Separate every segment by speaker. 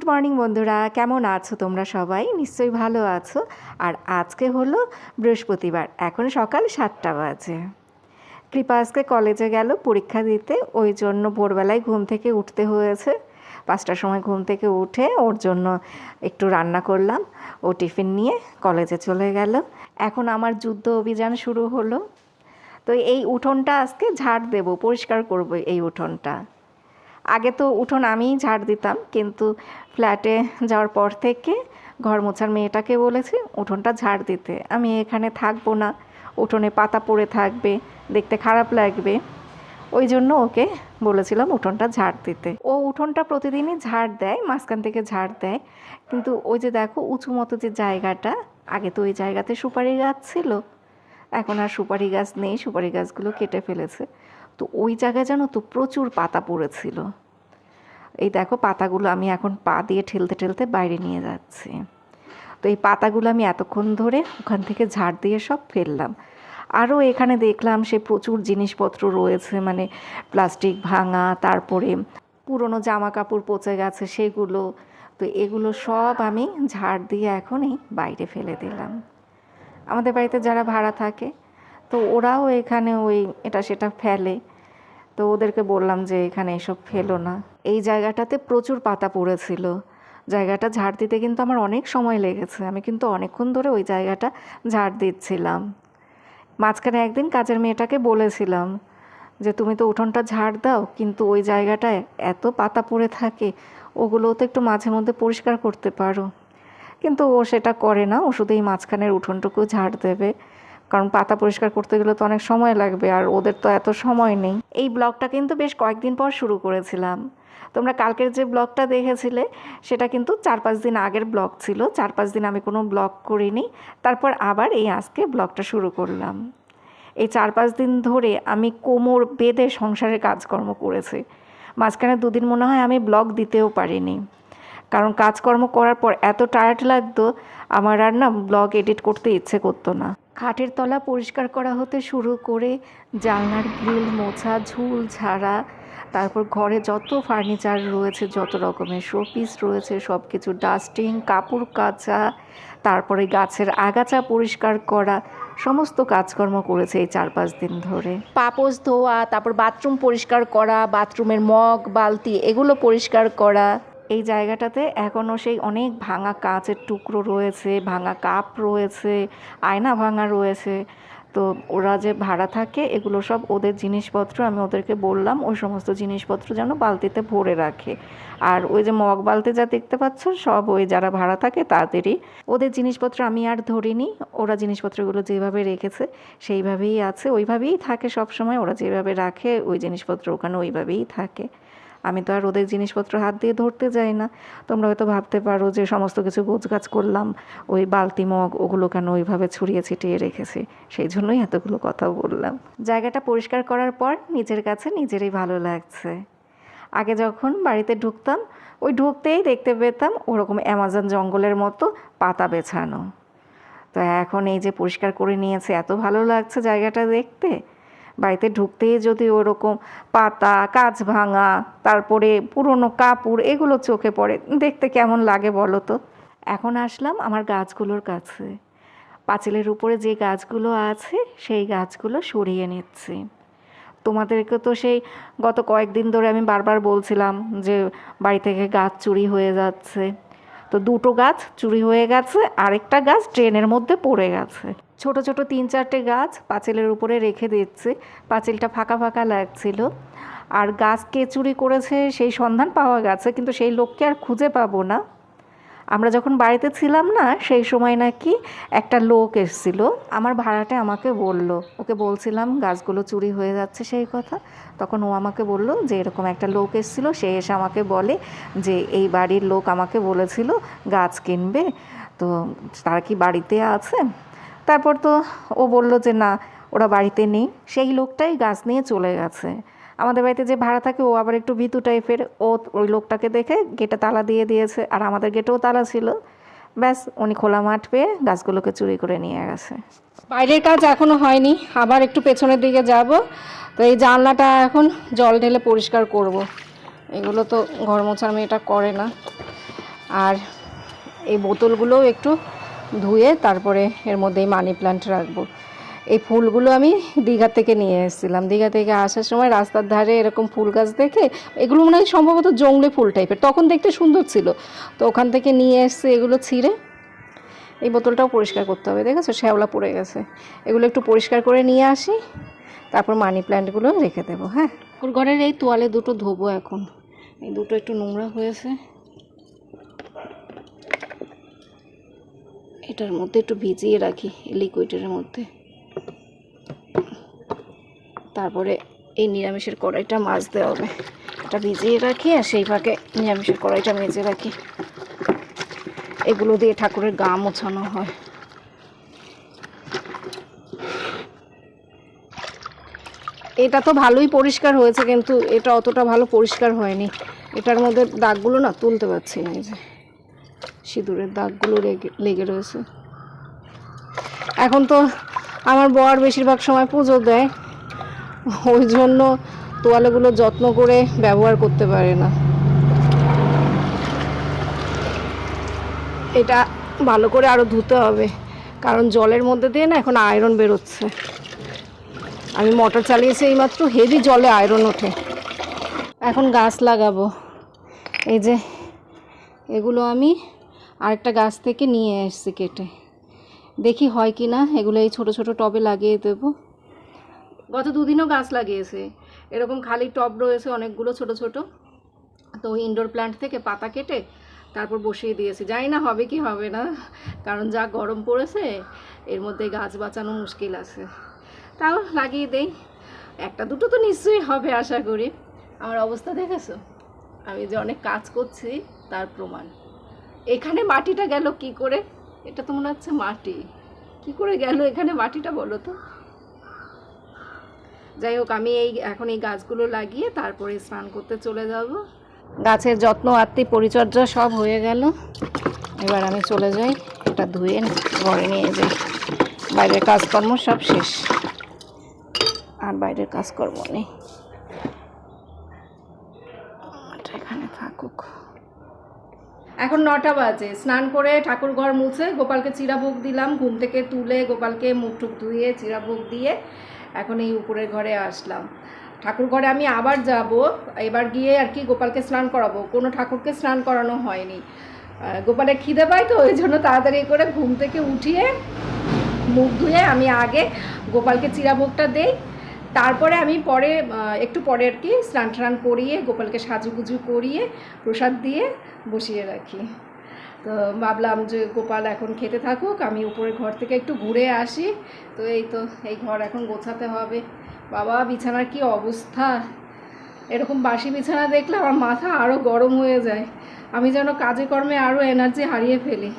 Speaker 1: Good morning বন্ধুরা, কেমন আছো তোমরা সবাই? নিশ্চয়ই ভালো আছো। আর আজকে হলো বৃহস্পতিবার, এখন সকাল সাতটা বাজে। কৃপা আজকে কলেজে গেল পরীক্ষা দিতে, ওই জন্য ভোরবেলায় ঘুম থেকে উঠতে হয়েছে। পাঁচটার সময় ঘুম থেকে উঠে ওর জন্য একটু রান্না করলাম, ও টিফিন নিয়ে কলেজে চলে গেল। এখন আমার যুদ্ধ অভিযান শুরু হলো। তো এই উঠোনটা আজকে ঝাড় দেব, পরিষ্কার করব এই উঠোনটা। আগে তো উঠোন আমিই ঝাড় দিতাম, কিন্তু ফ্ল্যাটে যাওয়ার পর থেকে ঘর মোছার মেয়েটাকে বলেছি, উঠোনটা ঝাড় দিতে। আমি এখানে থাকব না। উঠোনে পাতা পড়ে থাকবে, দেখতে খারাপ লাগবে। ওই জন্য ওকে বলেছিলাম, উঠোনটা ঝাড় দিতে। ও উঠোনটা প্রতিদিনই ঝাড় দেয়, মাঝখান থেকে ঝাড় দেয়। কিন্তু ওই যে দেখো, উঁচু মতো যে জায়গাটা, আগে তো ওই জায়গাতে সুপারি গাছ ছিল। এখন আর সুপারি গাছ নেই, সুপারি গাছগুলো কেটে ফেলেছে। তো ওই জায়গায় জানো তো প্রচুর পাতা পড়েছিল। এই দেখো পাতাগুলো আমি এখন পা দিয়ে ঠেলতে ঠেলতে বাইরে নিয়ে যাচ্ছি। তো এই পাতাগুলো আমি এতক্ষণ ধরে ওখান থেকে ঝাড় দিয়ে সব ফেললাম। আরও এখানে দেখলাম সে প্রচুর জিনিসপত্র রয়েছে মানে প্লাস্টিক ভাঙা, তারপরে পুরনো জামা কাপড় পচে গেছে সেগুলো। তো এগুলো সব আমি ঝাড় দিয়ে এখনই বাইরে ফেলে দিলাম। আমাদের বাড়িতে যারা ভাড়া থাকে, তো ওরাও এখানে ওই এটা সেটা ফেলে। তো ওদেরকে বললাম যে, এখানে এসব ফেলো না। এই জায়গাটাতে প্রচুর পাতা পড়েছিল। জায়গাটা ঝাড় দিতে কিন্তু আমার অনেক সময় লেগেছে। আমি কিন্তু অনেকক্ষণ ধরে ওই জায়গাটা ঝাড় দিচ্ছিলাম। মাঝখানে একদিন কাজের মেয়েটাকে বলেছিলাম যে, তুমি তো উঠোনটা ঝাড় দাও, কিন্তু ওই জায়গাটায় এত পাতা পড়ে থাকে, ওগুলোও তো একটু মাঝে মধ্যে পরিষ্কার করতে পারো। কিন্তু ও সেটা করে না। ও শুধু এই মাঝখানের উঠোনটুকু ঝাড় দেবে। কারণ পাতা পরিষ্কার করতে গেলে তো অনেক সময় লাগবে আর ওদের তো এত সময় নেই। এই ব্লগটা কিন্তু বেশ কয়েকদিন পর শুরু করেছিলাম। তোমরা কালকের যে ব্লগটা দেখেছিলে, সেটা কিন্তু চার পাঁচ দিন আগের ব্লগ ছিল। চার পাঁচ দিন আমি কোনো ব্লগ করিনি। তারপর আবার এই আজকে ব্লগটা শুরু করলাম। এই চার পাঁচ দিন ধরে আমি কোমর বেঁধে সংসারের কাজকর্ম করেছি। মাঝখানে দুদিন মনে হয় আমি ব্লগ দিতেও পারিনি। কারণ কাজকর্ম করার পর এত টায়ার্ড লাগতো, আমার আর না ব্লগ এডিট করতে ইচ্ছে করতো না। খাটের তলা পরিষ্কার করা হতে শুরু করে জানলার গ্রিল মোছা, ঝুল, ঝাড়া, তারপর ঘরে যত ফার্নিচার রয়েছে, যত রকমের শোপিস রয়েছে সব কিছু ডাস্টিং, কাপড় কাচা, তারপরে গাছের আগাছা পরিষ্কার করা, সমস্ত কাজকর্ম করেছে এই চার পাঁচ দিন ধরে। পাপোশ ধোয়া, তারপর বাথরুম পরিষ্কার করা, বাথরুমের মগ, বালতি, এগুলো পরিষ্কার করা। এই জায়গাটাতে এখনও সেই অনেক ভাঙা কাচের টুকরো রয়েছে, ভাঙা কাপ রয়েছে, আয়না ভাঙা রয়েছে। তো ওরা যে ভাড়া থাকে, এগুলো সব ওদের জিনিসপত্র, আমি ওদেরকে বললাম, ওই সমস্ত জিনিসপত্র যেন বালতিতে ভরে রাখে। আর ওই যে মগ বালতি যা দেখতে পাচ্ছ, সব ওই যারা ভাড়া থাকে, তাদেরই। ওদের জিনিসপত্র আমি আর ধরিনি, ওরা জিনিসপত্রগুলো যেভাবে রেখেছে, সেইভাবেই আছে। ওইভাবেই থাকে সব সময় ওরা যেভাবে রাখে, ওই জিনিসপত্র ওখানে ওইভাবেই থাকে। আমি তো আর ওদের জিনিসপত্র হাত দিয়ে ধরতে যাই না। তোমরা হয়তো ভাবতে পারো যে সমস্ত কিছু গোছগাছ করলাম, ওই বালতি মগ ওগুলো কেন ওইভাবে ছড়িয়ে ছিটিয়ে রেখেছি? সেই জন্যই এতগুলো কথা বললাম। জায়গাটা পরিষ্কার করার পর নিজের কাছে নিজেরই ভালো লাগছে। আগে যখন বাড়িতে ঢুকতাম, ওই ঢুকতেই দেখতে পেতাম ওরকম অ্যামাজন জঙ্গলের মতো পাতা বেছানো। তো এখন এই যে পরিষ্কার করে নিয়েছে, এত ভালো লাগছে জায়গাটা দেখতে। বাড়িতে ঢুকতেই যদি ওরকম পাতা কাঁচ ভাঙা, তারপরে পুরনো কাপড়, এগুলো চোখে পড়ে, দেখতে কেমন লাগে বলো তো? এখন আসলাম আমার গাছগুলোর কাছে। পাঁচিলের উপরে যে গাছগুলো আছে, সেই গাছগুলো সরিয়ে নিচ্ছি। তোমাদেরকে তো সেই গত কয়েকদিন ধরে আমি বারবার বলছিলাম যে বাড়ি থেকে গাছ চুরি হয়ে যাচ্ছে। তো দুটো গাছ চুরি হয়ে গেছে, আরেকটা গাছ ট্রেনের মধ্যে পড়ে গেছে। ছোট ছোট তিন চারটে গাছ পাঁচিলের উপরে রেখে দিচ্ছে, পাঁচিলটা ফাঁকা ফাঁকা লাগছিল। আর গাছ কে চুরি করেছে সেই সন্ধান পাওয়া গেছে, কিন্তু সেই লোককে আর খুঁজে পাবো না। আমরা যখন বাড়িতে ছিলাম না, সেই সময় নাকি একটা লোক এসেছিল। আমার ভাড়াটে আমাকে বলল, ওকে বলছিলাম, গাছগুলো চুরি হয়ে যাচ্ছে সেই কথা। তখন ও আমাকে বলল যে, এরকম একটা লোক এসেছিল, সে এসে আমাকে বলে যে, এই বাড়ির লোক আমাকে বলেছিল গাছ কিনবে, তো তারা কি বাড়িতে আছে? তারপর তো ও বলল যে, না, ওরা বাড়িতে নেই। সেই লোকটাই গাছ নিয়ে চলে গেছে। আমাদের বাড়িতে যে ভাড়া থাকে, ও আবার একটু ভীতু টাইপের। ও ওই লোকটাকে দেখে গেটে তালা দিয়ে দিয়েছে। আর আমাদের গেটেও তালা ছিল। ব্যাস, উনি খোলা মাঠ পেয়ে গাছগুলোকে চুরি করে নিয়ে গেছে।
Speaker 2: বাইরের কাজ এখনও হয়নি। আবার একটু পেছনের দিকে যাব। তো এই জানলাটা এখন জল ঢেলে পরিষ্কার করব। এগুলো তো ঘর মোছার মেয়েটা করে না। আর এই বোতলগুলোও একটু ধুয়ে তারপরে এর মধ্যে মানি প্ল্যান্ট রাখব। এই ফুলগুলো আমি দীঘা থেকে নিয়ে এসেছিলাম। দীঘা থেকে আসার সময় রাস্তার ধারে এরকম ফুল গাছ দেখে, এগুলো মনে হয় সম্ভবত জংলে ফুল টাইপের তখন দেখতে সুন্দর ছিল। তো ওখান থেকে নিয়ে এসছে এগুলো ছিঁড়ে, এই বোতলটাও পরিষ্কার করতে হবে, দেখেছ? শ্যাওলা পড়ে গেছে। এগুলো একটু পরিষ্কার করে নিয়ে আসি, তারপর মানি প্ল্যান্টগুলো রেখে দেবো হ্যাঁ? ওর ঘরের এই তোয়ালে দুটো ধোবো এখন। এই দুটো একটু নোংরা হয়েছে। এটার মধ্যে একটু ভিজিয়ে রাখি লিকুইডের মধ্যে। তারপরে এই নিরামিষের কড়াইটা মাজতে হবে। এটা ভিজিয়ে রাখি আর সেই ফাঁকে নিরামিষের কড়াইটা মেজে রাখি। এগুলো দিয়ে ঠাকুরের গা মোছানো হয়। এটা তো ভালোই পরিষ্কার হয়েছে কিন্তু এটা অতটা ভালো পরিষ্কার হয়নি। এটার মধ্যে দাগগুলো না তুলতে পারছি না এই যে। সিঁদুরের দাগগুলো লেগে রয়েছে। এখন তো আমার বর বেশিরভাগ সময় পুজো দেয়। ওই জন্য তোয়ালেগুলো যত্ন করে ব্যবহার করতে পারে না। এটা ভালো করে আরও ধুতে হবে, কারণ জলের মধ্যে দিয়ে না এখন আয়রন বেরোচ্ছে। আমি মোটর চালিয়েছি এইমাত্র হেভি জলে আয়রন ওঠে। এখন গাছ লাগাবো। এই যে এগুলো আমি আরেকটা গাছ থেকে নিয়ে এসেছি কেটে। দেখি হয় কি না এগুলো এই ছোটো ছোটো টবে লাগিয়ে দেবো। গত দুদিনও গাছ লাগিয়েছে। এরকম খালি টব রয়েছে অনেকগুলো ছোট ছোট। তো ইনডোর প্ল্যান্ট থেকে পাতা কেটে তারপর বসিয়ে দিয়েছি। জানি না হবে কি হবে না, কারণ যা গরম পড়েছে, এর মধ্যে গাছ বাঁচানো মুশকিল আছে। তাও লাগিয়ে দেই। একটা দুটো তো নিশ্চয়ই হবে, আশা করি। আমার অবস্থা দেখেছ? আমি যে অনেক কাজ করছি, তার প্রমাণ। এখানে মাটিটা গেল কি করে? এটা তো মনে হচ্ছে মাটি। কি করে গেল এখানে মাটিটা বলো তো? যাই হোক আমি এই এখন এই গাছগুলো লাগিয়ে তারপরে স্নান করতে চলে যাব। গাছের যত্ন আত্মি পরিচর্যা সব হয়ে গেল। এবার আমি চলে যাই এটা ধুয়ে ঘরে নিয়ে যাই। বাইরের কাজকর্ম সব শেষ। আর বাইরের কাজকর্ম নেই। এখানে থাকুক। এখন নটা বাজে স্নান করে ঠাকুর ঘর মুছে গোপালকে চিরাভোগ দিলাম ঘুম থেকে তুলে গোপালকে মুখ টুক ধুয়ে চিরাভোগ দিয়ে এখন এই উপরের ঘরে আসলাম। ঠাকুর ঘরে আমি আবার যাব। এবার গিয়ে আর কি গোপালকে স্নান করাবো। কোনো ঠাকুরকে স্নান করানো হয়নি। গোপালের খিদে পায় তো, ওই জন্য তাড়াতাড়ি করে ঘুম থেকে উঠিয়ে মুখ ধুয়ে আমি আগে গোপালকে চিরাভোগটা দেই। তারপরে আমি পরে একটু পরে আর কি স্নান টান করিয়ে গোপালকে সাজুগুজু করিয়ে প্রসাদ দিয়ে বসিয়ে রাখি। তো ভাবলাম যে গোপাল এখন খেতে থাকুক, আমি উপরে ঘর থেকে একটু ঘুরে আসি। তো এই তো, এই ঘর এখন গোছাতে হবে। বাবা, বিছানার কি অবস্থা? এরকম বাসি বিছানা দেখলে আমার মাথা আরও গরম হয়ে যায়। আমি যেন কাজে কর্মে আরও এনার্জি হারিয়ে ফেলি।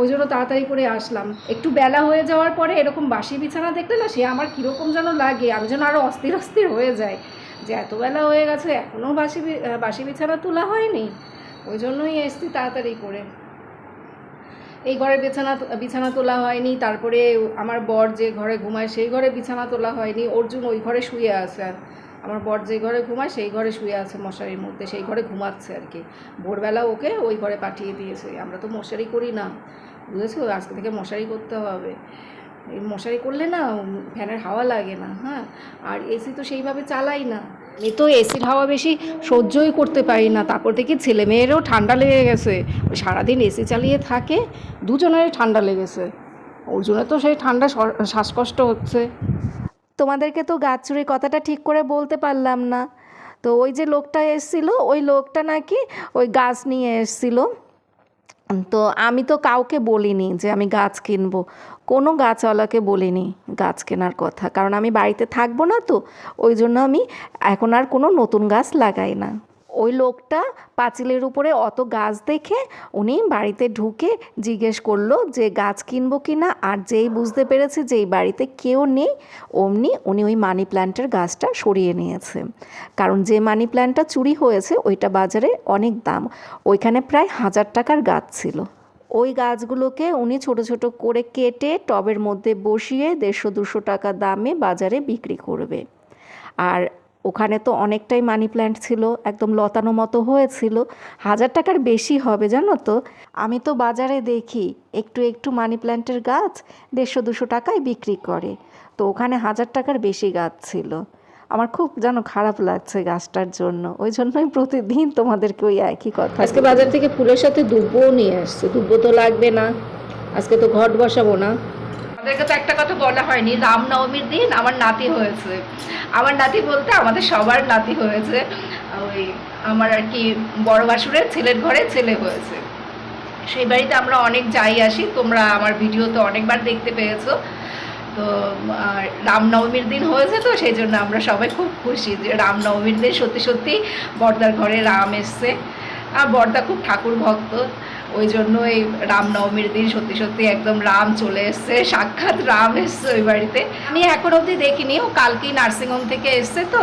Speaker 2: ওই জন্য তাড়াতাড়ি করে আসলাম। একটু বেলা হয়ে যাওয়ার পরে এরকম বাসি বিছানা দেখলে না সে আমার কীরকম যেন লাগে, আমি যেন আরও অস্থির অস্থির হয়ে যায় যে এত বেলা হয়ে গেছে এখনও বাসি বাসি বিছানা তোলা হয়নি। ওই জন্যই এসছি তাড়াতাড়ি করে। এই ঘরে বিছানা বিছানা তোলা হয়নি, তারপরে আমার বর যে ঘরে ঘুমায় সেই ঘরে বিছানা তোলা হয়নি, অর্জুন ওই ঘরে শুয়ে আছে। আমার বর যে ঘরে ঘুমায় সেই ঘরে শুয়ে আছে মশারির মধ্যে, সেই ঘরে ঘুমাচ্ছে আর কি। ভোরবেলা ওকে ওই ঘরে পাঠিয়ে দিয়েছে। আমরা তো মশারি করি না, বুঝেছ? আজকে থেকে মশারি করতে হবে। মশারি করলে না ফ্যানের হাওয়া লাগে না হ্যাঁ? আর এসি তো সেইভাবে চালাই না। আমি তো এসির হাওয়া বেশি সহ্যই করতে পারি না। তারপর থেকে ছেলে মেয়েরও ঠান্ডা লেগে গেছে। সারাদিন এসি চালিয়ে থাকে দুজনের ঠান্ডা লেগেছে। ওর জন্য তো সেই ঠান্ডা শ্বাসকষ্ট হচ্ছে।
Speaker 1: তোমাদেরকে তো গাছ চুরির কথাটা ঠিক করে বলতে পারলাম না। তো ওই যে লোকটা এসছিল, ওই লোকটা নাকি ওই গাছ নিয়ে এসছিল। তো আমি তো কাউকে বলিনি যে আমি গাছ কিনবো। কোনো গাছওয়ালাকে বলিনি গাছ কেনার কথা। কারণ আমি বাড়িতে থাকব না তো, ওই জন্য আমি এখন আর কোনো নতুন গাছ লাগাই না। ওই লোকটা পাঁচিলের উপরে অত গাছ দেখে উনি বাড়িতে ঢুকে জিজ্ঞেস করল যে গাছ কিনবো কি না, আর যেই বুঝতে পেরেছে যে এই বাড়িতে কেউ নেই, অমনি উনি ওই মানি প্ল্যান্টের গাছটা সরিয়ে নিয়েছে। কারণ যে মানি প্ল্যান্টটা চুরি হয়েছে, ওইটা বাজারে অনেক দাম। ওইখানে প্রায় হাজার টাকার গাছ ছিল। ওই গাছগুলোকে উনি ছোট ছোট করে কেটে টবের মধ্যে বসিয়ে দেড়শো দুশো টাকা দামে বাজারে বিক্রি করবে। আর ওখানে তো অনেকটাই মানি প্ল্যান্ট ছিল, একদম লতানো মতো হয়েছিল। হাজার টাকার বেশি হবে, জানো তো? আমি তো বাজারে দেখি একটু একটু মানি প্ল্যান্টের গাছ দেড়শো দুশো টাকায় বিক্রি করে। তো ওখানে হাজার টাকার বেশি গাছ ছিল। আমার খুব যেন খারাপ লাগছে গাছটার জন্য। ওই জন্যই প্রতিদিন তোমাদেরকে ওই একই কথা
Speaker 2: আজকে বাজার থেকে ফুলের সাথে দুব্বও নিয়ে আসছে। দুব্বো তো লাগবে না। আজকে তো ঘট বসাবো না। আমাদেরকে তো একটা কথা বলা হয়নি। রামনবমীর দিন আমার নাতি হয়েছে। আমার নাতি বলতে আমাদের সবার নাতি হয়েছে। ওই আমার আর কি বড় বাসুরের ছেলের ঘরে ছেলে হয়েছে। সেই বাড়িতে আমরা অনেক যাই আসি। তোমরা আমার ভিডিও তো অনেকবার দেখতে পেয়েছ। তো রামনবমীর দিন হয়েছে তো, সেই জন্য আমরা সবাই খুব খুশি যে রামনবমীর দিন সত্যি সত্যি বর্দার ঘরে রাম এসছে। আর বর্দা খুব ঠাকুর ভক্ত, ওই জন্য এই রামনবমীর দিন সত্যি সত্যি একদম রাম চলে এসছে, সাক্ষাৎ রাম এসছে ওই বাড়িতে। আমি এখন অবধি দেখিনি, ও কালকেই নার্সিংহোম থেকে এসছে তো,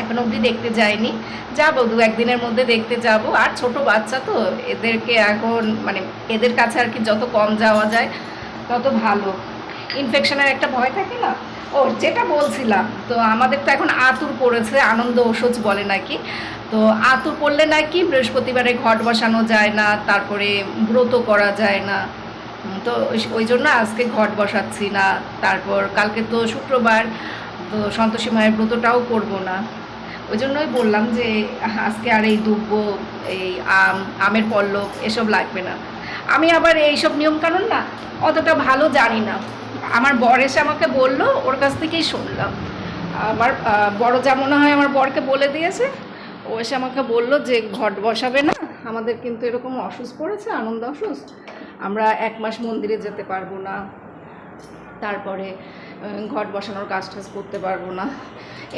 Speaker 2: এখন অবধি দেখতে যাইনি যাব, দু একদিনের মধ্যে দেখতে যাব। আর ছোট বাচ্চা তো, এদেরকে এখন মানে এদের কাছে আর কি যত কম যাওয়া যায়, তত ভালো। ইনফেকশনের একটা ভয় থাকে না? ও, যেটা বলছিলাম, তো আমাদের তো এখন আতুর পড়েছে, আনন্দ ওষুধ বলে নাকি? তো আতুর পড়লে নাকি বৃহস্পতিবারে ঘট বসানো যায় না, তারপরে ব্রত করা যায় না। তো ওই- জন্য আজকে ঘট বসাচ্ছি না, তারপর কালকে তো শুক্রবার, তো সন্তোষী মায়ের ব্রতটাও করব না। ওই জন্যই বললাম যে, আজকে আর এই দুব্ব, এই আম, আমের পল্লব এসব লাগবে না। আমি আবার এইসব নিয়মকানুন না, অতটা ভালো জানি না। আমার বর এসে আমাকে বলল, ওর কাছ থেকেই শুনলাম। আমার বড় যা মনে হয় আমার বরকে বলে দিয়েছে, ও এসে আমাকে বলল যে ঘট বসাবে না, আমাদের কিন্তু এরকম অসুস্থ পড়েছে, আনন্দ অসুস্থ, আমরা এক মাস মন্দিরে যেতে পারব না, তারপরে ঘট বসানোর কাজ টাজ করতে পারব না।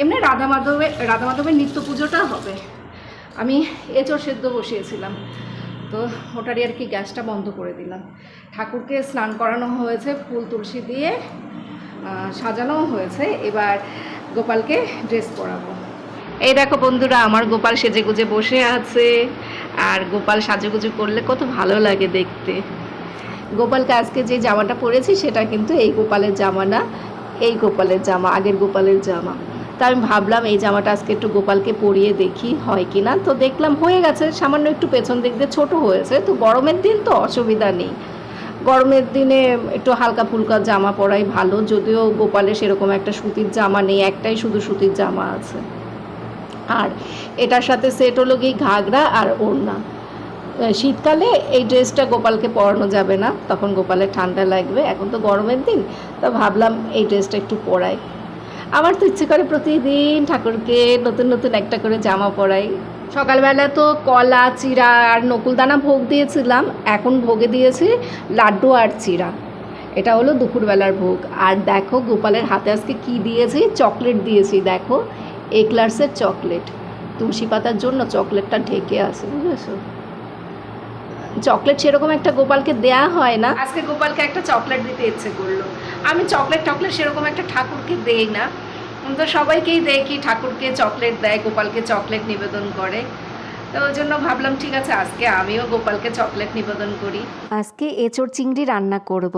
Speaker 2: এমনি রাধা মাধবের রাধা মাধবের নিত্য পুজোটা হবে। আমি এঁচড় সেদ্ধ বসিয়েছিলাম। তো ওটারই আর কি গ্যাসটা বন্ধ করে দিলাম। ঠাকুরকে স্নান করানো হয়েছে ফুল তুলসী দিয়ে আহ, সাজানোও হয়েছে। এবার গোপালকে ড্রেস পরাবো। এই দেখো বন্ধুরা আমার গোপাল সেজে গুজে বসে আছে আর গোপাল সাজুগুজু করলে কত ভালো লাগে দেখতে। গোপালকে আজকে যে জামাটা পরেছি সেটা কিন্তু এই গোপালের জামা না এই গোপালের জামা আগের গোপালের জামা। তা আমি ভাবলাম, এই জামাটা আজকে একটু গোপালকে পরিয়ে দেখি, হয় কি না? তো দেখলাম হয়ে গেছে, সামান্য একটু পেছন দিক দিয়ে ছোটো হয়েছে, তো গরমের দিন তো অসুবিধা নেই। গরমের দিনে একটু হালকা ফুলকা জামা পরাই ভালো, যদিও গোপালের সেরকম একটা সুতির জামা নেই, একটাই শুধু সুতির জামা আছে। আর এটার সাথে সেট হলো গিয়ে ঘাগরা আর ওড়না। শীতকালে এই ড্রেসটা গোপালকে পরানো যাবে না, তখন গোপালের ঠান্ডা লাগবে, এখন তো গরমের দিন, তা ভাবলাম এই ড্রেসটা একটু পরাই। আমার তো ইচ্ছে করে প্রতিদিন ঠাকুরকে নতুন নতুন একটা করে জামা পরাই। সকালবেলা তো কলা চিরা আর নকুলদানা ভোগ দিয়েছিলাম, এখন ভোগে দিয়েছি লাড্ডু আর চিরা এটা হলো দুপুরবেলার ভোগ। আর দেখো গোপালের হাতে আজকে কি দিয়েছি? চকলেট দিয়েছি, দেখো। এক্লার্সের চকলেট। তুলসী পাতার জন্য চকলেটটা ঢেকে আছে, বুঝেছ? চকলেট সেরকম একটা গোপালকে দেয়া হয় না। আজকে গোপালকে একটা চকলেট দিতে ইচ্ছে করল। আমি চকলেট, টকলেট সেরকম একটা ঠাকুরকে দেই না। তো সবাইকেই দেখি ঠাকুরকে চকলেট দেয়, গোপালকে চকলেট নিবেদন করে। তো ওই জন্য ভাবলাম, ঠিক আছে, আজকে আমিও গোপালকে চকলেট নিবেদন করি।
Speaker 1: আজকে এঁচড় চিংড়ি রান্না করব।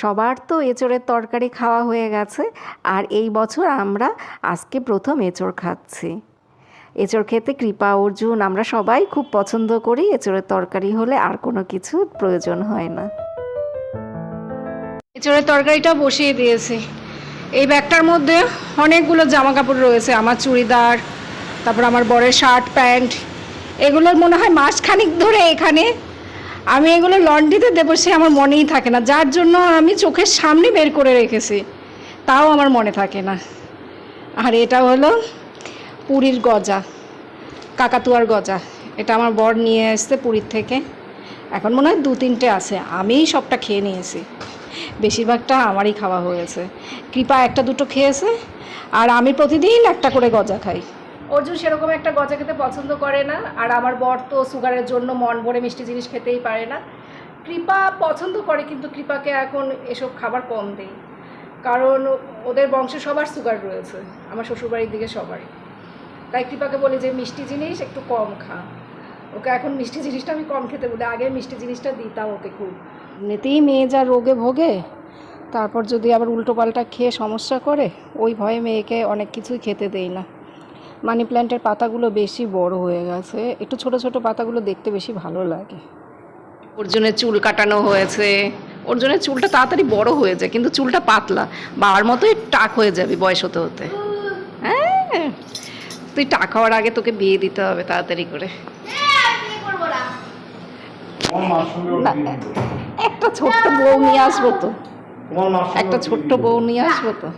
Speaker 1: সবার তো এঁচড়ের তরকারি খাওয়া হয়ে গেছে, আর এই বছর আমরা আজকে প্রথম এঁচড় খাচ্ছি। এঁচড় খেতে কৃপা, অর্জুন, আমরা সবাই খুব পছন্দ করি এঁচড়ের তরকারি হলে আর কোনো কিছু প্রয়োজন হয় না।
Speaker 2: এঁচড়ের তরকারিটা বসিয়ে দিয়েছি। এই ব্যাগটার মধ্যে অনেকগুলো জামা কাপড় রয়েছে। আমার চুড়িদার, তারপর আমার বরের শার্ট, প্যান্ট। এগুলোর মনে হয় মাসখানিক ধরে এখানে। আমি এগুলো লন্ড্রিতে দেবো, সে আমার মনেই থাকে না। যার জন্য আমি চোখের সামনে বের করে রেখেছি। তাও আমার মনে থাকে না। আর এটা হলো পুরীর গজা, কাকাতুয়ার গজা। এটা আমার বর নিয়ে এসছে পুরীর থেকে। এখন মনে হয় দু তিনটে আছে। আমিই সবটা খেয়ে নিয়েছি। বেশিরভাগটা আমারই খাওয়া হয়েছে কৃপা একটা দুটো খেয়েছে, আর আমি প্রতিদিন একটা করে গজা খাই। অর্জুন সেরকম একটা গজা খেতে পছন্দ করে না, আর আমার বর তো সুগারের জন্য মন ভরে মিষ্টি জিনিস খেতেই পারে না। কৃপা পছন্দ করে, কিন্তু কৃপাকে এখন এসব খাবার কম দেই। কারণ ওদের বংশে সবার সুগার রয়েছে, আমার শ্বশুরবাড়ির দিকে সবারই। তাই কৃপাকে বলি যে, মিষ্টি জিনিস একটু কম খা। ওকে এখন মিষ্টি জিনিসটা আমি কম খেতে বলি, আগে মিষ্টি জিনিসটা দিতাম ওকে খুব। এমনিতেই মেয়ে যা রোগে ভোগে তারপর যদি আবার উল্টো পাল্টা খেয়ে সমস্যা করে ওই ভয়ে মেয়েকে অনেক কিছুই খেতে দেই না। মানি প্ল্যান্টের পাতাগুলো বেশি বড় হয়ে গেছে। একটু ছোট ছোট পাতাগুলো দেখতে বেশি ভালো লাগে। ওর অর্জুনের চুল কাটানো হয়েছে। ওর অর্জুনের চুলটা তাড়াতাড়ি বড় হয়ে যায় কিন্তু চুলটা পাতলা। বাবার মতোই টাক হয়ে যাবে বয়স হতে হতে। হ্যাঁ তুই টাক হওয়ার আগে তোকে বিয়ে দিতে হবে তাড়াতাড়ি করে। একটা ছোট্ট বউ নিয়ে আসব তো। একটা ছোট্ট বউ নিয়ে আসব তো।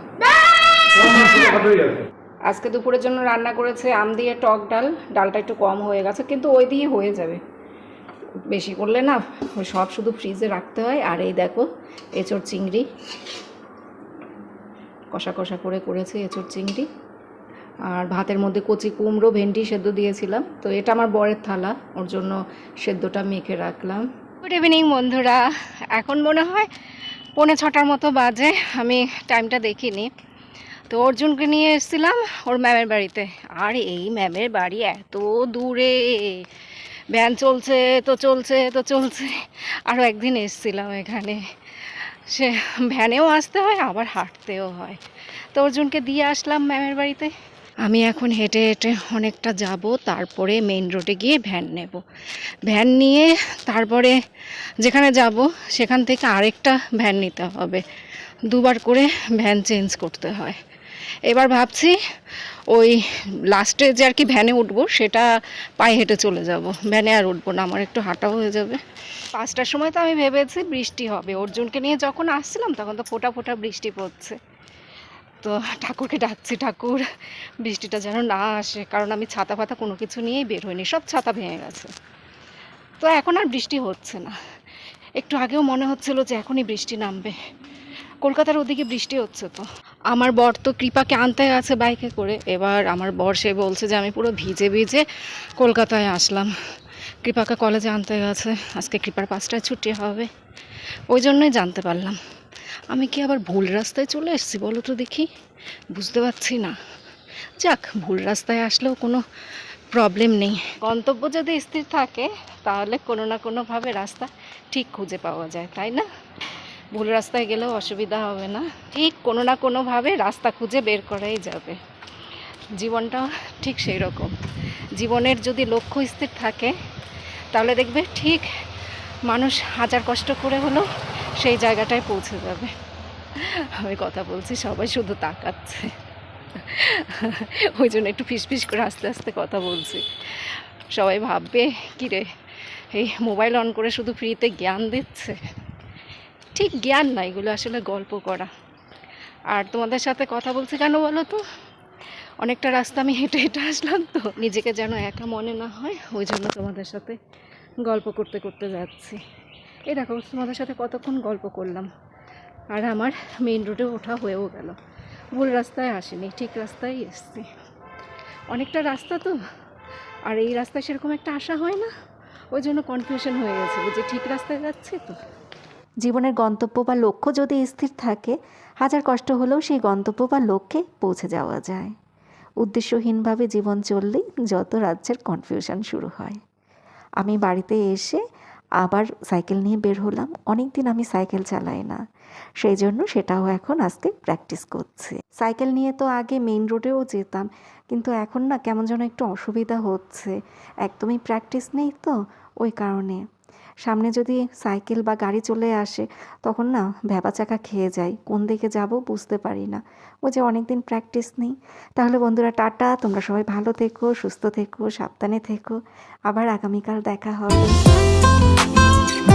Speaker 2: আজকে দুপুরের জন্য রান্না করেছে আম দিয়ে টক ডাল। ডালটা একটু কম হয়ে গেছে কিন্তু ওই দিয়ে হয়ে যাবে। বেশি করলে না ওই সব শুধু ফ্রিজে রাখতে হয়। আর এই দেখো এঁচড় চিংড়ি। কষা কষা করে করেছে এঁচড় চিংড়ি। আর ভাতের মধ্যে কচি কুমড়ো ভেন্ডি সেদ্ধ দিয়েছিলাম। তো এটা আমার বরের থালা ওর জন্য সেদ্ধটা মেখে রাখলাম। গুড ইভিনিং বন্ধুরা। এখন মনে হয় পৌনে ছটার মতো বাজে। আমি টাইমটা দেখিনি। তো অর্জুনকে নিয়ে এসেছিলাম ওর ম্যামের বাড়িতে। আর এই ম্যামের বাড়ি এত দূরে। ভ্যান চলছে, তো চলছে তো চলছে। আরও একদিন এসেছিলাম এখানে। সে ভ্যানেও আসতে হয়, আবার হাঁটতেও হয়। তো অর্জুনকে দিয়ে আসলাম ম্যামের বাড়িতে। আমি এখন হেঁটে হেঁটে অনেকটা যাব, তারপরে মেইন রোডে গিয়ে ভ্যান নেব। ভ্যান নিয়ে তারপরে যেখানে যাব, সেখান থেকে আরেকটা ভ্যান নিতে হবে। দুবার করে ভ্যান চেঞ্জ করতে হয়। এবার ভাবছি ওই লাস্টে যে আর কি ভ্যানে উঠবো, সেটা পায়ে হেঁটে চলে যাব। ভ্যানে আর উঠবো না, আমার একটু হাঁটাও হয়ে যাবে। পাঁচটার সময় তো আমি ভেবেছি বৃষ্টি হবে। অর্জুনকে নিয়ে যখন আসছিলাম, তখন তো ফোটা ফোটা বৃষ্টি পড়ছে। তো ঠাকুরকে ডাকছি, ঠাকুর, বৃষ্টিটা যেন না আসে, কারণ আমি ছাতা ফাতা কোনো কিছু নিয়েই বের হইনি, সব ছাতা ভেঙে গেছে। তো এখন আর বৃষ্টি হচ্ছে না। একটু আগেও মনে হচ্ছিল যে এখনই বৃষ্টি নামবে। কলকাতার ওদিকে বৃষ্টি হচ্ছে তো। আমার বর তো কৃপাকে আনতে গেছে বাইকে করে। এবার আমার বর সে বলছে যে আমি পুরো ভিজে ভিজে কলকাতায় আসলাম। কৃপাকে কলেজে আনতে গেছে। আজকে কৃপার পাঁচটায় ছুটি হবে। ওই জন্যই জানতে পারলাম। আমি কি আবার ভুল রাস্তায় চলে এসেছি বলো তো দেখি? বুঝতে পারছি না। যাক, ভুল রাস্তায় আসলেও কোনো প্রবলেম নেই। গন্তব্য যদি স্থির থাকে, তাহলে কোনো না কোনোভাবে রাস্তা ঠিক খুঁজে পাওয়া যায়, তাই না? ভুল রাস্তায় গেলেও অসুবিধা হবে না। ঠিক কোনো না কোনোভাবে রাস্তা খুঁজে বের করাই যাবে। জীবনটা ঠিক সেই রকম জীবনের যদি লক্ষ্য স্থির থাকে, তাহলে দেখবে ঠিক মানুষ হাজার কষ্ট করে হলেও সেই জায়গাটায় পৌঁছে যাবে। আমি কথা বলছি, সবাই শুধু তাকাচ্ছে। ওই জন্য একটু ফিসফিস করে আস্তে আস্তে কথা বলছি। সবাই ভাববে কী রে এই মোবাইল অন করে শুধু ফ্রিতে জ্ঞান দিচ্ছে? ঠিক জ্ঞান না, এগুলো আসলে গল্প করা। আর তোমাদের সাথে কথা বলছি কেন বলো তো? অনেকটা রাস্তা আমি হেঁটে হেঁটে আসলাম তো। নিজেকে যেন একা মনে না হয়, ওই জন্য তোমাদের সাথে গল্প করতে করতে যাচ্ছি। এই দেখো, তোমাদের সাথে কতক্ষণ গল্প করলাম। আর আমার মেইন রোডে ওঠা হয়েও গেল। ভুল রাস্তায় আসেনি, ঠিক রাস্তায় এসছি। অনেকটা রাস্তা তো, আর এই রাস্তায় সেরকম একটা আশা হয় না? ওই জন্য কনফিউশন হয়ে গেছে যে ঠিক রাস্তায় যাচ্ছি তো।
Speaker 1: জীবনের গন্তব্য বা লক্ষ্য যদি স্থির থাকে, হাজার কষ্ট হলেও সেই গন্তব্য বা লক্ষ্যে পৌঁছে যাওয়া যায়। উদ্দেশ্যহীনভাবে জীবন চললেই যত রাজ্যের কনফিউশন শুরু হয়। আমি বাড়িতে এসে আবার সাইকেল নিয়ে বের হলাম। অনেক দিন আমি সাইকেল চালাই না। সেই জন্য সেটাও এখন আজকে প্র্যাকটিস করছে। সাইকেল নিয়ে তো আগে মেইন রোডেও যেতাম, কিন্তু এখন না কেমন যেন একটু অসুবিধা হচ্ছে। একদমই প্র্যাকটিস নেই তো, ওই কারণে। সামনে যদি সাইকেল বা গাড়ি চলে আসে, তখন না ভ্যাবা চাকা খেয়ে যায়। কোন দিকে যাব বুঝতে পারি না। ও যে অনেক দিন প্র্যাকটিস নেই। তাহলে বন্ধুরা টাটা। তোমরা সবাই ভালো থেকো, সুস্থ থেকো, সাবধানে থেকো। আবার আগামীকাল দেখা হবে।